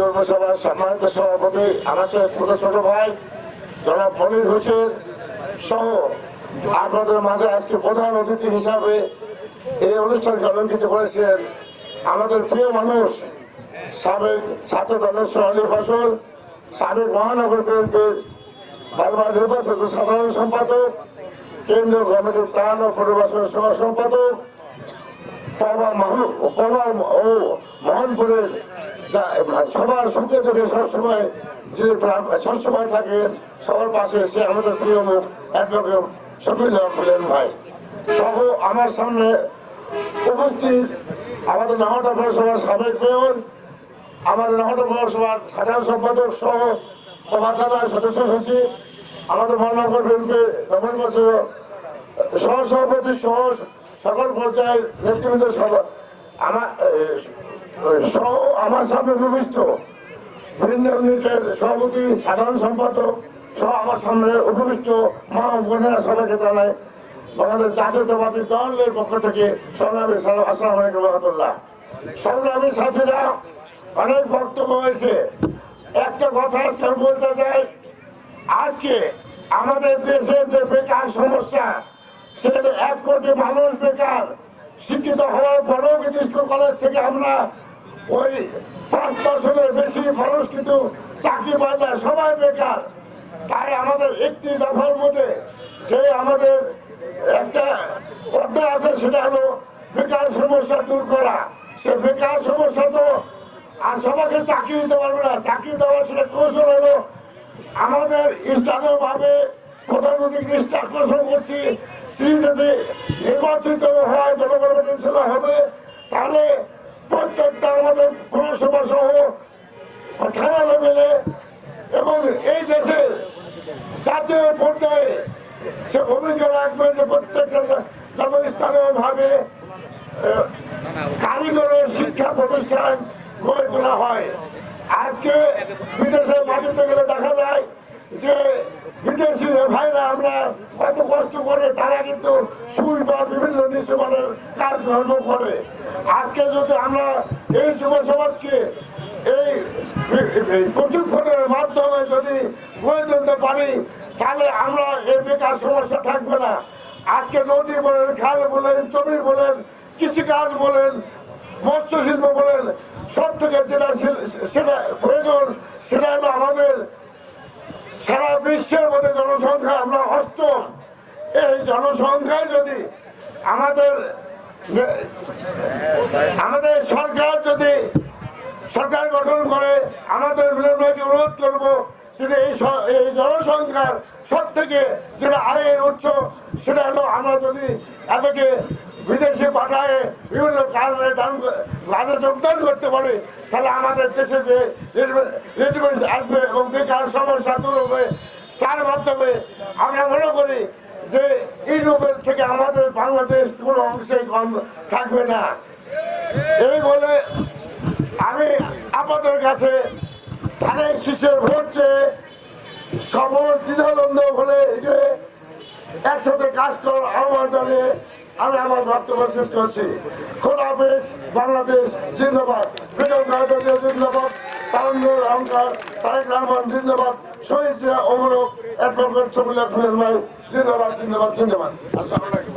পৌরসভার সম্মানিত সভাপতি সাথে ছোট ছোট ভাই, জনাব মনির হোসেন সহ আপনাদের মাঝে আজকে প্রধান অতিথি হিসাবে এই অনুষ্ঠান অনুষ্ঠানকে অলঙ্কিত করেছেন আমাদের প্রিয় মানুষ, সাবেক ছাত্র দলের সোনালী ফসল, সাবেক মহানগর বিএনপির বারবার নির্বাচিত সাধারণ সম্পাদক, কেন্দ্রীয় কমিটির ত্রাণ ও পরিবেশন সহ সম্পাদক ও মোহনপুরের যা সবার সুখে থেকে সবসময় যে সবসময় থাকে, সবার পাশে সে আমাদের প্রিয় মুখ অ্যাডভোকেট শফিল হলেন ভাই, সহ আমার সামনে উপস্থিত আমাদের নাহটা পৌরসভার সাবেক মেয়র, আমাদের নাহটা পৌরসভার সাধারণ সম্পাদক সহ প্রভা সদস্য সচিব, আমাদের মহানগর বিএনপি নবীন বছর সহসভাপতি সহ সকল পর্যায়ের নেতৃবৃন্দ সহ, আমার সহ আমার সামনে উপবিষ্ট। ভিন্ন ইউনিটের সভাপতি, সাধারণ সম্পাদক সহ আমার সামনে উপবিষ্ট মা বোনেরা সবাইকে জানায় বাংলাদেশ জাতীয়তাবাদী দলের পক্ষ থেকে সংগ্রামী সালাম, আসসালাম আলাইকুম রহমতুল্লাহ। সংগ্রামী সাথীরা, অনেক বক্তব্য হয়েছে। একটা কথা আজকে বলতে চাই, আজকে আমাদের দেশে যে বেকার সমস্যা সেখানে এক কোটি মানুষ বেকার, শিক্ষিত হওয়ার পরেও কিন্তু স্কুল কলেজ থেকে আমরা ওই পাঁচ পার্সেন্টের বেশি মানুষ কিন্তু চাকরি পায় না, সবাই বেকার। তাই আমাদের একটি দফার মধ্যে যে আমাদের একটা অধ্যায় আছে, সেটা হলো বেকার সমস্যা দূর করা। সে বেকার সমস্যা তো আর সবাইকে চাকরি দিতে পারবে না। চাকরি দেওয়ার সেটা কৌশল হলো আমাদের স্থানীয়ভাবে প্রধানমন্ত্রী দৃষ্টি আকর্ষণ করছি সে যদি নির্বাচিত হয়, জনগণের হবে, তাহলে প্রত্যেকটা আমাদের পৌরসভা সহ থানা লেভেলে এবং এই দেশের জাতীয় পর্যায়ে সে ভূমিকা রাখবে যে প্রত্যেকটা জনস্থানীয়ভাবে আহ, কারিগরের শিক্ষা প্রতিষ্ঠান গড়ে তোলা হয়। আজকে বিদেশে মাটিতে গেলে দেখা যায় যে বিদেশি ভাইরা আমরা কত কষ্ট করে, তারা কিন্তু সুই বা বিভিন্ন নিঃসমানের কাজকর্ম করে। আজকে যদি আমরা এই যুব সমাজকে এই প্রশিক্ষণের মাধ্যমে যদি গড়ে তুলতে পারি, তাহলে আমরা এই বেকার সমস্যা থাকবে না। আজকে নদী বলেন, খাল বলেন, জমি বলেন, কৃষিকাজ বলেন মৎস্য শিল্প বলেন, সব থেকে যেটা সেটা প্রয়োজন, সেটা হলো আমাদের সারা বিশ্বের মধ্যে জনসংখ্যা আমরা অষ্টম। এই জনসংখ্যায় যদি আমাদের আমাদের সরকার যদি সরকার গঠন করে, আমাদের মিলন ভাইকে অনুরোধ করব যে এই এই জনসংখ্যার সব থেকে যেটা আয়ের উৎস, সেটা হলো আমরা যদি এদেরকে বিদেশে পাঠায়, বিভিন্ন কাজে দান কাজে যোগদান করতে পারি, তাহলে আমাদের দেশে যে রেডিমেন্টস আসবে এবং বেকার সমস্যা দূর হবে, তার মাধ্যমে আমরা মনে করি যে ইউরোপের থেকে আমাদের বাংলাদেশ কোনো অংশেই কম থাকবে না। এই বলে আমি আপনাদের কাছে ধানের শীষের ভোট চেয়ে সবল দ্বিধাদ্বন্দ্ব হলে একসাথে কাজ করার আহ্বান জানিয়ে আমি আমার বক্তব্য শেষ করছি খোলা হাফেজ, বাংলাদেশ জিন্দাবাদ। বেগম খালেদা জিন্দাবাদ তারুণ্যের অহংকার তারেক রহমান জিন্দাবাদ, শহীদ জিয়া অমরক অ্যাডভোকেট ভাই জিন্দাবাদ জিন্দাবাদ জিন্দাবাদ। আসসালামু